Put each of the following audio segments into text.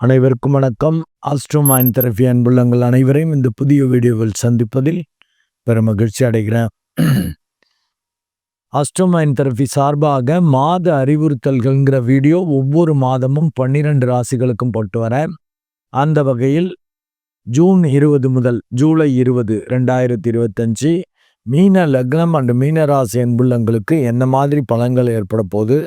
அனைவருக்கும் வணக்கம். ஆஸ்ட்ரோமாயின் தெரபி அன்புள்ளங்கள் அனைவரையும் இந்த புதிய வீடியோவில் சந்திப்பதில் பெரும் மகிழ்ச்சி அடைகிறேன். ஆஸ்ட்ரோமாயின் மைண்ட் தெரபி சார்பாக மாத அறிவுறுத்தல்கள்ங்கிற வீடியோ ஒவ்வொரு மாதமும் பன்னிரெண்டு ராசிகளுக்கும் போட்டு வரேன் அந்த வகையில் ஜூன் இருபது முதல் ஜூலை இருபது ரெண்டாயிரத்தி இருபத்தஞ்சி மீன லக்னம் அண்டு மீன ராசி அன்புள்ளங்களுக்கு என்ன மாதிரி பலன்கள் ஏற்பட போகுது?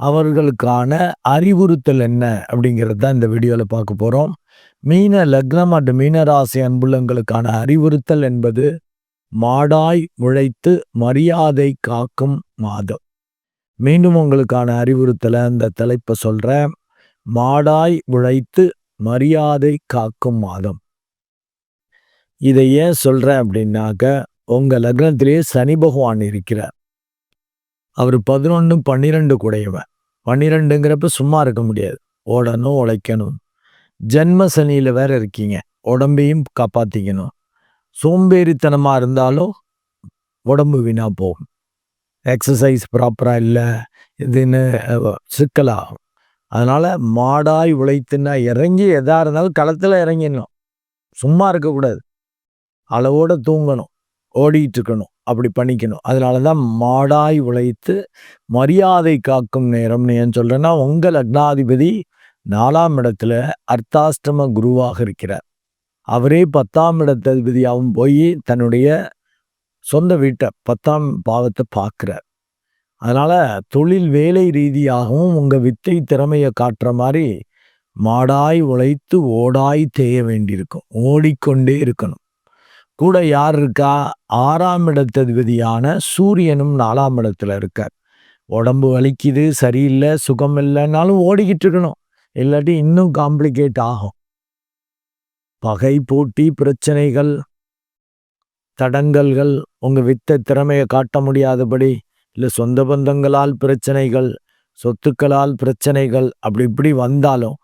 அவர்களுக்கான அறிவுறுத்தல் என்ன அப்படிங்கிறது தான் இந்த வீடியோவில் பார்க்க போகிறோம் மீன லக்னம் மற்றும் மீனராசி அன்புள்ளங்களுக்கான அறிவுறுத்தல் என்பது மாடாய் உழைத்து மரியாதை காக்கும் மாதம். மீண்டும் உங்களுக்கான அறிவுறுத்தலை அந்த தலைப்பை சொல்கிறேன் மாடாய் உழைத்து மரியாதை காக்கும் மாதம். இதை ஏன் சொல்கிறேன் அப்படின்னாக்க உங்கள் லக்னத்திலேயே சனி பகவான் இருக்கிறார். அவர் பதினொன்று பன்னிரெண்டு குடையவன். பன்னிரெண்டுங்கிறப்ப சும்மா இருக்க முடியாது. ஓடணும் உழைக்கணும். ஜென்ம சனியில் வேற இருக்கீங்க. உடம்பையும் காப்பாற்றிக்கணும் சோம்பேறித்தனமாக இருந்தாலும் உடம்பு வீணாக போகும். எக்ஸசைஸ் ப்ராப்பராக இல்லை இதுன்னு சிக்கலாகும். அதனால் மாடாய் உழைத்துன்னா இறங்கி எதாக இருந்தாலும் களத்தில் இறங்கிடணும். சும்மா இருக்கக்கூடாது அளவோடு தூங்கணும். ஓடிட்டு இருக்கணும் அப்படி பண்ணிக்கணும். அதனால தான் மாடாய் உழைத்து மரியாதை காக்கும் நேரம்னு ஏன் சொல்கிறேன்னா உங்கள் லக்னாதிபதி நாலாம் இடத்துல அர்த்தாஷ்டம குருவாக இருக்கிறார். அவரே பத்தாம் இடத்ததிபதியாகவும் போய் தன்னுடைய சொந்த வீட்டை பத்தாம் பாவத்தை பார்க்குறார். அதனால் தொழில் வேலை ரீதியாகவும் உங்கள் வித்தை திறமையை காட்டுற மாதிரி மாடாய் உழைத்து ஓடாய் தேய வேண்டியிருக்கும். ஓடிக்கொண்டே இருக்கணும். கூட யார் இருக்கா? ஆறாம் இடத்ததிபதியான சூரியனும் நாலாம் இடத்துல இருக்கார். உடம்பு வலிக்குது சரியில்லை சுகம் இல்லைன்னாலும் ஓடிக்கிட்டு இருக்கணும். இல்லாட்டி இன்னும் காம்ப்ளிகேட் ஆகும். பகை போட்டி பிரச்சனைகள் தடங்கல்கள் உங்கள் வித்த திறமையை காட்ட முடியாதபடி இல்லை சொந்த பந்தங்களால் பிரச்சனைகள் சொத்துக்களால் பிரச்சனைகள் அப்படி இப்படி வந்தாலும்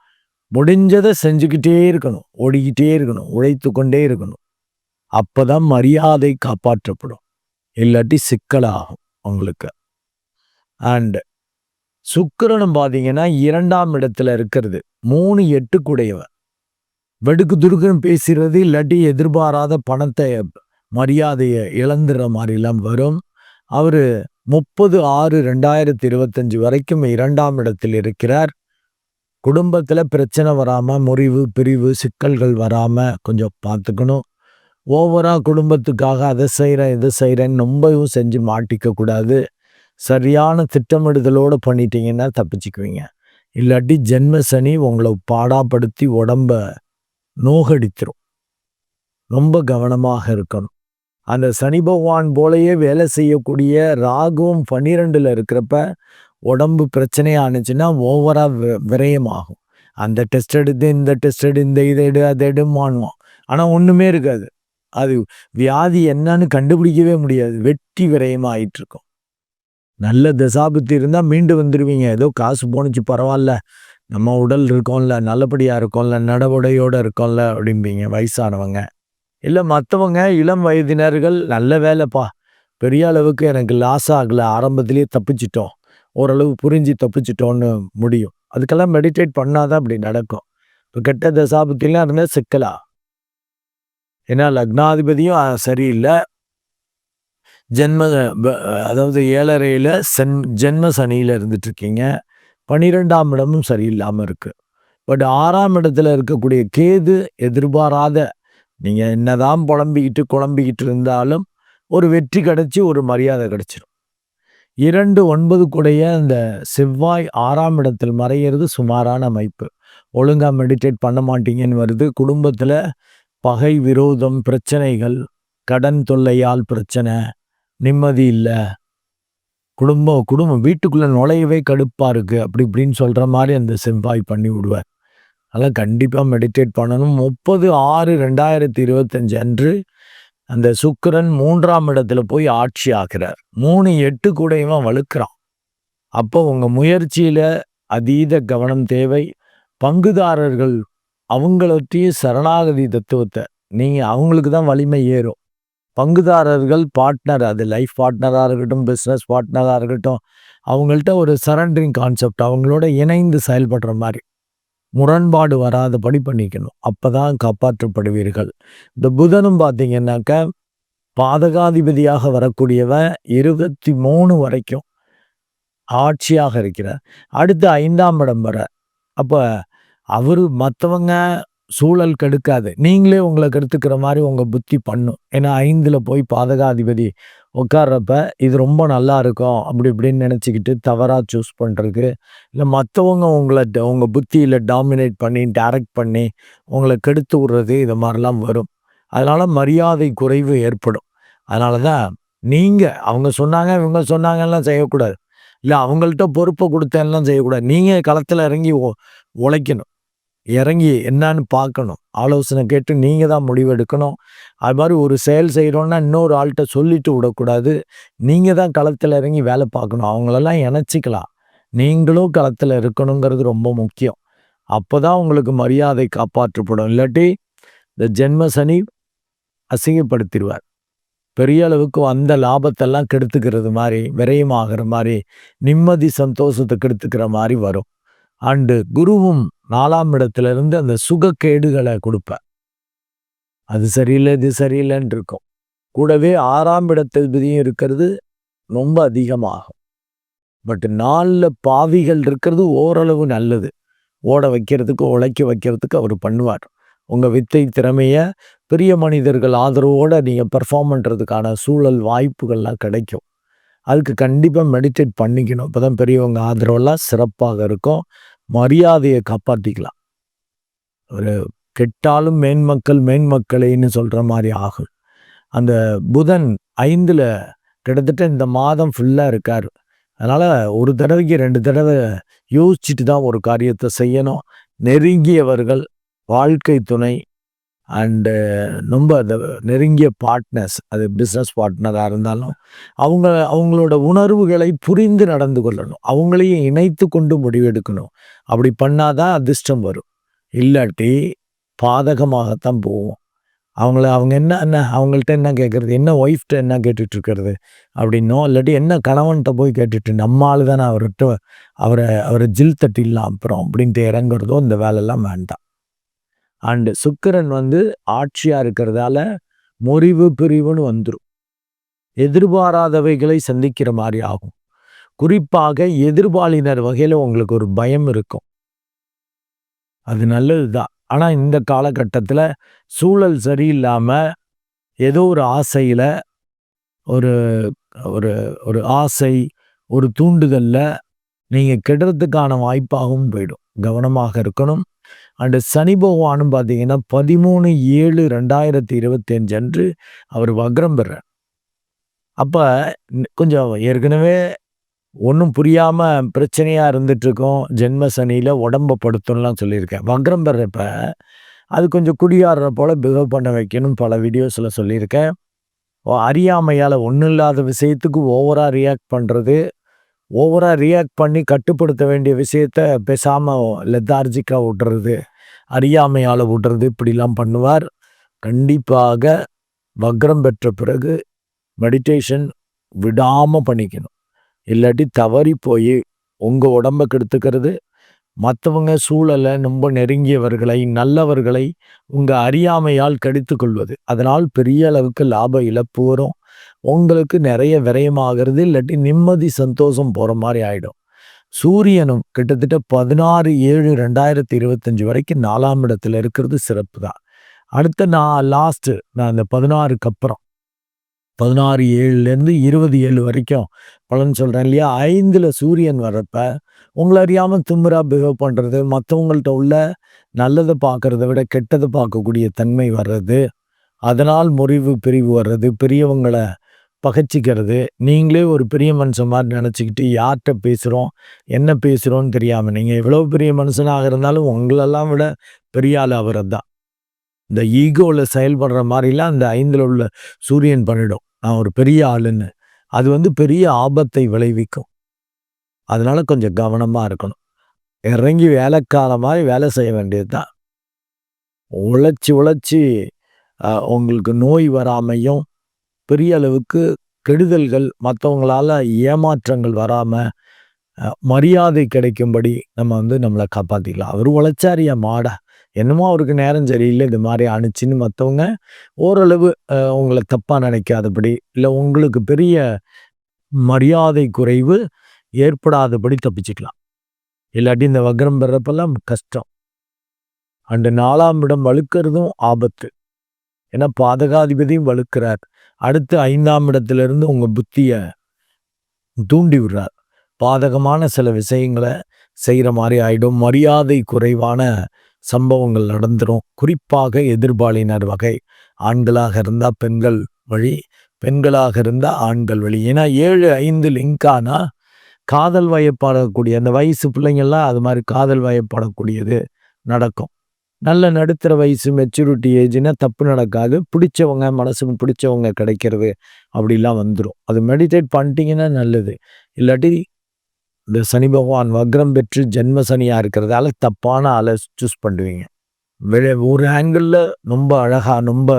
முடிஞ்சதை செஞ்சுக்கிட்டே இருக்கணும். ஓடிக்கிட்டே இருக்கணும். உழைத்து கொண்டே இருக்கணும். அப்பதான் மரியாதை காப்பாற்றப்படும். இல்லாட்டி சிக்கலாகும் உங்களுக்கு. அண்ட் சுக்கரனும் பார்த்தீங்கன்னா இரண்டாம் இடத்துல இருக்கிறது. மூணு எட்டு கூடையவன் வெடுக்கு துடுக்குன்னு பேசுறது இல்லாட்டி எதிர்பாராத பணத்தை மரியாதையை இழந்துற மாதிரிலாம் வரும். அவர் முப்பது ஆறு ரெண்டாயிரத்தி இருபத்தஞ்சு வரைக்கும் இரண்டாம் இடத்தில் இருக்கிறார். குடும்பத்தில் பிரச்சனை வராமல் முறிவு பிரிவு சிக்கல்கள் வராமல் கொஞ்சம் பார்த்துக்கணும் ஓவராக குடும்பத்துக்காக அதை செய்கிறேன் இதை செய்கிறேன்னு ரொம்பவும் செஞ்சு மாட்டிக்க கூடாது. சரியான திட்டமிடுதலோடு பண்ணிட்டீங்கன்னா தப்பிச்சுக்குவீங்க. இல்லாட்டி ஜென்ம சனி உங்களை பாடாப்படுத்தி உடம்ப நோகடித்திரும். ரொம்ப கவனமாக இருக்கணும். அந்த சனி பகவான் போலயே வேலை செய்யக்கூடிய ராகுவும் பன்னிரெண்டில் இருக்கிறப்ப உடம்பு பிரச்சனையானுச்சுன்னா ஓவராக விரயமாகும். அந்த டெஸ்ட் எடுத்து இந்த டெஸ்ட் எடு இந்த இதை எடு அதை எடுமானுவோம் ஆனால் ஒன்றுமே இருக்காது. அது வியாதி என்னன்னு கண்டுபிடிக்கவே முடியாது. வெட்டி விரயமாக இருக்கும் நல்ல தசாபத்து இருந்தால் மீண்டு வந்துடுவீங்க ஏதோ காசு போணுச்சு பரவாயில்ல. நம்ம உடல் இருக்கோம்ல நல்லபடியாக இருக்கோம்ல நடவடையோடு இருக்கோம்ல அப்படிம்பீங்க வயசானவங்க. இல்லை மற்றவங்க இளம் வயதினர்கள் நல்ல வேலைப்பா. பெரிய அளவுக்கு எனக்கு லாஸ் ஆகலை ஆரம்பத்திலேயே தப்பிச்சிட்டோம். ஓரளவு புரிஞ்சு தப்பிச்சிட்டோன்னு முடியும். அதுக்கெல்லாம் மெடிடேட் பண்ணாதான் அப்படி நடக்கும். இப்போ கெட்ட தசாபத்திலாம் இருந்தால் சிக்கலா? ஏன்னா லக்னாதிபதியும் சரியில்லை. ஜென்ம அதாவது ஏழரையில் சென் ஜென்ம சனியில் இருந்துட்டுருக்கீங்க பன்னிரெண்டாம் இடமும் சரியில்லாமல் இருக்குது பட் ஆறாம் இடத்துல இருக்கக்கூடிய கேது எதிர்பாராத நீங்கள் என்னதான் புலம்பிக்கிட்டு குழம்பிக்கிட்டு இருந்தாலும் ஒரு வெற்றி கிடச்சி ஒரு மரியாதை கிடச்சிடும் இரண்டு ஒன்பது கூடைய அந்த செவ்வாய் ஆறாம் இடத்தில் மறையிறது சுமாரான அமைப்பு. ஒழுங்காக மெடிடேட் பண்ண மாட்டீங்கன்னு வருது. குடும்பத்தில் பகை விரோதம் பிரச்சனைகள் கடன் தொல்லையால் பிரச்சனை நிம்மதி இல்லை. குடும்பம் குடும்பம் வீட்டுக்குள்ளே நுழையவே கடுப்பாக இருக்குது அப்படி இப்படின்னு சொல்கிற மாதிரி அந்த செவ்வாய் பண்ணி விடுவார். அதெல்லாம் கண்டிப்பாக மெடிடேட் பண்ணணும். முப்பது ஆறு ரெண்டாயிரத்தி இருபத்தஞ்சு அன்று அந்த சுக்கரன் மூன்றாம் இடத்துல போய் ஆட்சி ஆகிறார். மூணு எட்டு கூடையுமா வலுக்கிறான் அப்போ உங்கள் முயற்சியில் அதீத கவனம் தேவை. பங்குதாரர்கள் அவங்களொட்டிய சரணாகதி தத்துவத்தை. நீங்கள் அவங்களுக்கு தான் வலிமை ஏறும். பங்குதாரர்கள் பார்ட்னர் அது லைஃப் பார்ட்னராக இருக்கட்டும் பிஸ்னஸ் பார்ட்னராக இருக்கட்டும் அவங்கள்ட்ட ஒரு சரண்டரிங் கான்செப்ட் அவங்களோட இணைந்து செயல்படுற மாதிரி. முரண்பாடு வராதபடி பண்ணிக்கணும். அப்போ தான் காப்பாற்றப்படுவீர்கள். இந்த புதனும் பார்த்தீங்கன்னாக்க பாதகாதிபதியாக வரக்கூடியவன் இருபத்தி மூணு வரைக்கும் ஆட்சியாக இருக்கிறார். அடுத்து ஐந்தாம் இடம் வர அப்போ அவர் மற்றவங்க சூழல் கெடுக்காது. நீங்களே உங்களை கெடுத்துக்கிற மாதிரி உங்கள் புத்தி பண்ணும். ஏன்னா ஐந்தில் போய் பாதகாதிபதி உட்கார்றப்ப இது ரொம்ப நல்லா இருக்கும் அப்படி இப்படின்னு நினச்சிக்கிட்டு தவறாக சூஸ் பண்ணுறதுக்கு இல்லை மற்றவங்க உங்களை உங்கள் புத்தியில் டாமினேட் பண்ணி டைரக்ட் பண்ணி உங்களை கெடுத்து விடுறது இது மாதிரிலாம் வரும். அதனால் மரியாதை குறைவு ஏற்படும். அதனால தான் நீங்கள் அவங்க சொன்னாங்க இவங்க சொன்னாங்கலாம் செய்யக்கூடாது. இல்லை அவங்கள்ட்ட பொறுப்பை கொடுத்தேன்லாம் செய்யக்கூடாது. நீங்கள் களத்தில் இறங்கி உழைக்கணும். இறங்கி என்னன்னு பார்க்கணும். ஆலோசனை கேட்டு நீங்கள் தான் முடிவெடுக்கணும். அது மாதிரி ஒரு செயல் செய்கிறோன்னா இன்னொரு ஆள்கிட்ட சொல்லிட்டு விடக்கூடாது. நீங்கள் தான் களத்தில் இறங்கி வேலை பார்க்கணும். அவங்களெல்லாம் இணைச்சிக்கலாம். நீங்களும் களத்தில் இருக்கணுங்கிறது ரொம்ப முக்கியம். அப்போ தான் உங்களுக்கு மரியாதை காப்பாற்றப்படும். இல்லாட்டி இந்த ஜென்ம சனி அசிங்கப்படுத்திடுவார். பெரிய அளவுக்கு அந்த லாபத்தெல்லாம் கெடுத்துக்கிறது மாதிரி விரயமாகிற மாதிரி நிம்மதி சந்தோஷத்தை கெடுத்துக்கிற மாதிரி வரும். அண்டு குருவும் நாலாம் இடத்துலேருந்து அந்த சுகக்கேடுகளை கொடுப்பேன் அது சரியில்லை இது சரியில்லைன்னு இருக்கும் கூடவே ஆறாம் இடத்ததிபதியும் இருக்கிறது ரொம்ப அதிகமாகும். பட் நாலில் பாவிகள் இருக்கிறது ஓரளவு நல்லது. ஓட வைக்கிறதுக்கு உழைக்க வைக்கிறதுக்கு அவர் பண்ணுவார். உங்கள் வித்தை திறமையை பெரிய மனிதர்கள் ஆதரவோடு நீங்கள் பெர்ஃபார்ம் பண்ணுறதுக்கான சூழல் வாய்ப்புகள்லாம் கிடைக்கும். அதுக்கு கண்டிப்பாக மெடிடேட் பண்ணிக்கணும். இப்போ தான் பெரியவங்க ஆதரவெல்லாம் சிறப்பாக இருக்கும். மரியாதையை காப்பாற்றிக்கலாம் ஒரு கெட்டாலும் மேன்மக்கள் மேன்மக்களைன்னு சொல்கிற மாதிரி ஆகும். அந்த புதன் ஐந்தில் கிட்டத்தட்ட இந்த மாதம் ஃபுல்லாக இருக்கார். அதனால் ஒரு தடவைக்கு ரெண்டு தடவை யோசிச்சுட்டு தான் ஒரு காரியத்தை செய்யணும். நெருங்கியவர்கள் வாழ்க்கை துணை அண்டு uh, ரொம்ப அந்த நெருங்கிய பார்ட்னர்ஸ் அது பிஸ்னஸ் பார்ட்னராக இருந்தாலும் அவங்க அவங்களோட உணர்வுகளை புரிந்து நடந்து கொள்ளணும். அவங்களையும் இணைத்து கொண்டு முடிவெடுக்கணும் அப்படி பண்ணாதான் அதிர்ஷ்டம் வரும். இல்லாட்டி பாதகமாகத்தான் போவோம். அவங்கள அவங்க என்ன என்ன அவங்கள்ட்ட என்ன கேட்குறது என்ன ஒய்ஃப்ட்ட என்ன கேட்டுட்ருக்கிறது? அப்படின்னோ இல்லாட்டி என்ன கணவன்கிட்ட போய் கேட்டுட்டு நம்ம ஆள் தானே அவர்கிட்ட அவரை அவரை ஜில் தட்டிடலாம் அப்புறம் அப்படின்ட்டு இறங்குறதோ இந்த வேலையெல்லாம் வேண்டாம். அண்டு சுக்கரன் வந்து ஆட்சியாக இருக்கிறதால முறிவு பிரிவுன்னு வந்துடும் எதிர்பாராதவைகளை சந்திக்கிற மாதிரி ஆகும். குறிப்பாக எதிர்பாலினர் வகையில் உங்களுக்கு ஒரு பயம் இருக்கும். அது நல்லது தான் ஆனால் இந்த காலகட்டத்தில் சூழல் சரியில்லாமல் ஏதோ ஒரு ஆசையில் ஒரு ஒரு ஒரு ஆசை ஒரு தூண்டுதலில் நீங்கள் கெடுறதுக்கான வாய்ப்பாகவும் போயிடும். கவனமாக இருக்கணும். அண்டு சனி பகவானும் பார்த்தீங்கன்னா பதிமூணு ஏழு ரெண்டாயிரத்தி இருபத்தி அஞ்சு அன்று அவர் வக்ரம் பெறார். அப்போ கொஞ்சம் ஏற்கனவே ஒன்றும் புரியாமல் பிரச்சனையாக இருந்துட்டுருக்கோம். ஜென்ம சனியில் உடம்ப படுத்தணும்லாம் சொல்லியிருக்கேன். வக்ரம் பெறப்ப அது கொஞ்சம் குடியாடுற போல் பிஹேவ் பண்ண வைக்கணும் பல வீடியோஸில் சொல்லியிருக்கேன். அறியாமையால் ஒன்றும் இல்லாத விஷயத்துக்கு ஓவராக ரியாக்ட் பண்ணுறது ஓவராக ரியாக்ட் பண்ணி கட்டுப்படுத்த வேண்டிய விஷயத்த பேசாமல் லெத்தார்ஜிக்காக விட்டுறது அறியாமையால் விடுறது இப்படிலாம் பண்ணுவார். கண்டிப்பாக வக்ரம் பெற்ற பிறகு மெடிடேஷன் விடாமல் பண்ணிக்கணும். இல்லாட்டி தவறி போய் உங்கள் உடம்பை கெடுத்துக்கிறது. மற்றவங்க சூழலை ரொம்ப நெருங்கியவர்களை நல்லவர்களை உங்கள் அறியாமையால் கடித்து கொள்வது அதனால் பெரிய அளவுக்கு லாப இழப்பு வரும். உங்களுக்கு நிறைய விரயமாகிறது இல்லாட்டி நிம்மதி சந்தோஷம் போகிற மாதிரி ஆகிடும் சூரியனும் கிட்டத்தட்ட பதினாறு ஏழு ரெண்டாயிரத்தி இருபத்தஞ்சி வரைக்கும் நாலாம் இடத்துல இருக்கிறது சிறப்பு தான். அடுத்த நான் லாஸ்ட்டு நான் இந்த பதினாறுக்கு அப்புறம். பதினாறு ஏழுலேருந்து இருபது ஏழு வரைக்கும் பலன் சொல்கிறேன் இல்லையா? ஐந்தில் சூரியன் வர்றப்ப உங்களை அறியாமல் திமுறா பிஹேவ் பண்ணுறது மற்றவங்கள்ட்ட உள்ள நல்லதை பார்க்குறத விட கெட்டதை பார்க்கக்கூடிய தன்மை வர்றது அதனால் முறிவு பிரிவு வர்றது பெரியவங்களை பகைச்சிக்கிறது. நீங்களே ஒரு பெரிய மனுஷன் மாதிரி நினச்சிக்கிட்டு யார்கிட்ட பேசுகிறோம் என்ன பேசுகிறோன்னு தெரியாமல் நீங்கள் எவ்வளோ பெரிய மனுஷனாக இருந்தாலும் உங்களெல்லாம் விட பெரிய ஆள் அவர் தான் இந்த ஈகோவில் செயல்படுற மாதிரிலாம் அந்த ஐந்தில் உள்ள சூரியன் பண்ணிடும். நான் ஒரு பெரிய ஆளுன்னு. அது வந்து பெரிய ஆபத்தை விளைவிக்கும். அதனால் கொஞ்சம் கவனமாக இருக்கணும். இறங்கி வேலைக்கால மாதிரி வேலை செய்ய வேண்டியது தான் உழைச்சி உழைச்சி உங்களுக்கு நோய் வராமையும் பெரிய அளவுக்கு கெடுதல்கள் மற்றவங்களால் ஏமாற்றங்கள் வராமல் மரியாதை கிடைக்கும்படி நம்ம வந்து நம்மளை காப்பாற்றிக்கலாம் அவர் உழைச்சாரியா மாடா? என்னமோ அவருக்கு நேரம் சரியில்லை இது மாதிரி அனுச்சின்னு மற்றவங்க ஓரளவு உங்களை தப்பாக நினைக்காதபடி இல்லை உங்களுக்கு பெரிய மரியாதை குறைவு ஏற்படாதபடி தப்பிச்சுக்கலாம். இல்லாட்டி இந்த வக்ரம் பெறப்பெல்லாம் கஷ்டம். அண்டு நாலாம் இடம் வலுக்கிறதும் ஆபத்து. ஏன்னா பாதகாதிபதியும் வலுக்கிறார் அடுத்து ஐந்தாம் இடத்திலிருந்து உங்கள் புத்தியை தூண்டி விடுறார். பாதகமான சில விஷயங்களை செய்கிற மாதிரி ஆகிடும் மரியாதை குறைவான சம்பவங்கள் நடந்துடும் குறிப்பாக எதிர்பாலினர் வகை. ஆண்களாக இருந்தால் பெண்கள் வழி பெண்களாக இருந்தால் ஆண்கள் வழி. ஏன்னா ஏழு ஐந்து லிங்கானா காதல் வயப்படக்கூடிய அந்த வயசு பிள்ளைங்கள்லாம் அது மாதிரி காதல் வயப்படக்கூடியது நடக்கும். நல்ல நடுத்தர வயசு மெச்சூரிட்டி ஏஜ்னா தப்பு நடக்காது. பிடிச்சவங்க மனசுக்கு பிடிச்சவங்க கிடைக்கிறது அப்படிலாம் வந்துடும் அது மெடிடேட் பண்ணிட்டீங்கன்னா நல்லது. இல்லாட்டி இந்த சனி பகவான் வக்ரம் பெற்று ஜென்ம சனியாக இருக்கிறதால தப்பான ஆளை சூஸ் பண்ணுவீங்க. வெளி ஒரு ஆங்கிளில் ரொம்ப அழகாக ரொம்ப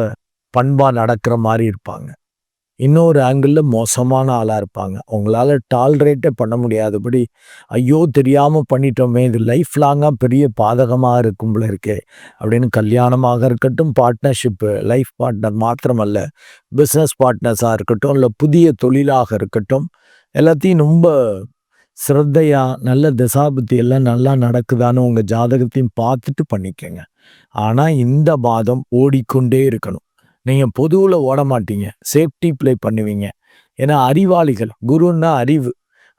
பண்பாக நடக்கிற மாதிரி இருப்பாங்க. இன்னொரு ஆங்கிளில் மோசமான ஆளாக இருப்பாங்க. அவங்களால டால்ரேட்டே பண்ண முடியாதபடி ஐயோ தெரியாமல் பண்ணிட்டோமே இது லைஃப் லாங்காக பெரிய பாதகமாக இருக்கும் போல இருக்கே அப்படின்னு கல்யாணமாக இருக்கட்டும் பார்ட்னர்ஷிப்பு லைஃப் பார்ட்னர் மாத்திரமல்ல பிஸ்னஸ் பார்ட்னர்ஸாக இருக்கட்டும் இல்லை புதிய தொழிலாக இருக்கட்டும் எல்லாத்தையும் ரொம்ப சிரத்தையாக நல்ல திசாபுத்தி எல்லாம் நல்லா நடக்குதான்னு உங்கள் ஜாதகத்தையும் பார்த்துட்டு பண்ணிக்கங்க. ஆனால் இந்த பாதம் ஓடிக்கொண்டே இருக்கணும். நீங்கள் பொதுவில் ஓட மாட்டீங்க சேஃப்டி ப்ளே பண்ணுவீங்க. ஏன்னா அறிவாளிகள் குருன்னா அறிவு.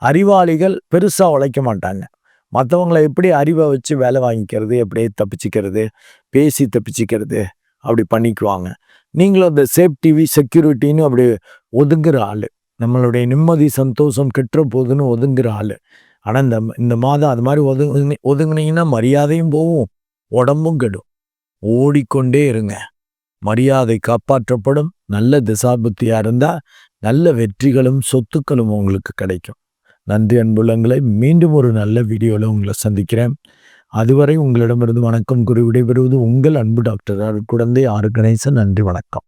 அறிவாளிகள் பெருசாக உழைக்க மாட்டாங்க. மற்றவங்களை எப்படி அறிவை வச்சு வேலை வாங்கிக்கிறது எப்படி தப்பிச்சிக்கிறது பேசி தப்பிச்சிக்கிறது அப்படி பண்ணிக்குவாங்க. நீங்களும் அந்த சேஃப்டி செக்யூரிட்டின்னு அப்படி ஒதுங்குற ஆள். நம்மளுடைய நிம்மதி சந்தோஷம் கெட்டுற போதுன்னு ஒதுங்குற ஆள். ஆனால் இந்த இந்த மாதம் அது மாதிரி ஒதுங்கு ஒதுங்குனீங்கன்னா மரியாதையும் போகும் உடம்பும் கெடும். ஓடிக்கொண்டே இருங்க. மரியாதை காப்பாற்றப்படும் நல்ல திசாபுத்தியாக இருந்தால் நல்ல வெற்றிகளும் சொத்துக்களும் உங்களுக்கு கிடைக்கும். நன்றி அன்புள்ளங்களை மீண்டும் ஒரு நல்ல வீடியோவில் உங்களை சந்திக்கிறேன். அதுவரை உங்களிடமிருந்து வணக்கம் கூறி விடைபெறுவது உங்கள் அன்பு டாக்டர் குழந்தை ஆர்கனைசன் கணேசன். நன்றி வணக்கம்.